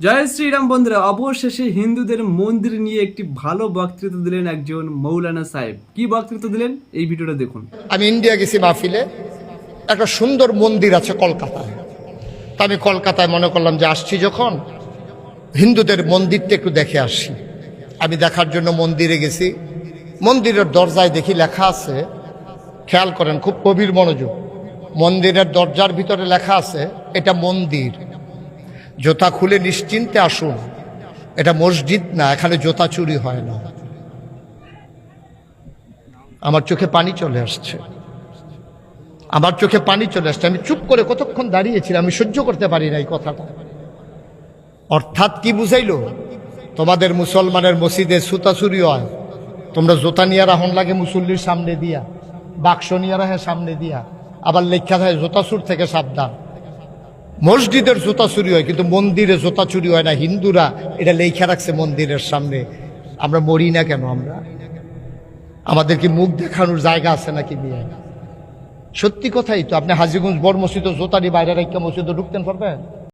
জয় শ্রীরাম বন্ধুরা, অবশেষে হিন্দুদের মন্দির নিয়ে একটি ভালো বক্তৃতা দিলেন একজন মৌলানা সাহেব। কি বক্তৃতা দিলেন? এই ভিডিওটা দেখুন। আমি ইন্ডিয়া গেছি মাহফিলে। একটা সুন্দর মন্দির আছে কলকাতায়। তা আমি কলকাতায় মনে করলাম যে আসছি যখন, হিন্দুদের মন্দিরটা একটু দেখে আসি। আমি দেখার জন্য মন্দিরে গেছি। মন্দিরের দরজায় দেখি লেখা আছে, খেয়াল করেন, খুব গভীর মনোযোগ। মন্দিরের দরজার ভিতরে লেখা আছে, এটা মন্দির। জোতা খুলে নিশ্চিন্তে আসুন। এটা মসজিদ না, এখানে জোতা চুরি হয় না। আমার চোখে পানি চলে আসছে। আমার চোখে পানি চলে আসছে। আমি চুপ করে কতক্ষণ দাঁড়িয়েছিলাম, আমি সহ্য করতে পারি না এই কথাটা। অর্থাৎ কি বুঝাইলো? তোমাদের মুসলমানের মসজিদে সুতা চুরি হয়। তোমরা জোতা নিয়ে রাহন লাগে মুসল্লির সামনে দিয়া, বাক্স নিয়ে রাহে সামনে দিয়া। আবার লেখা থাকে, জোতা চুর থেকে সাবধান। মসজিদের জুতা চুরি হয়, কিন্তু মন্দিরে জুতা চুরি হয় না। হিন্দুরা এটা লেখা রাখছে মন্দিরের সামনে। আমরা মরি না কেন আমরা? আমাদের কি মুখ দেখানোর জায়গা আছে নাকি বিয়ে সত্যি কথাই তো, আপনি হাজিগঞ্জ বড় মসজিদ জোতারি বাইরে রেখে মসজিদে ঢুকতেন পারবেন?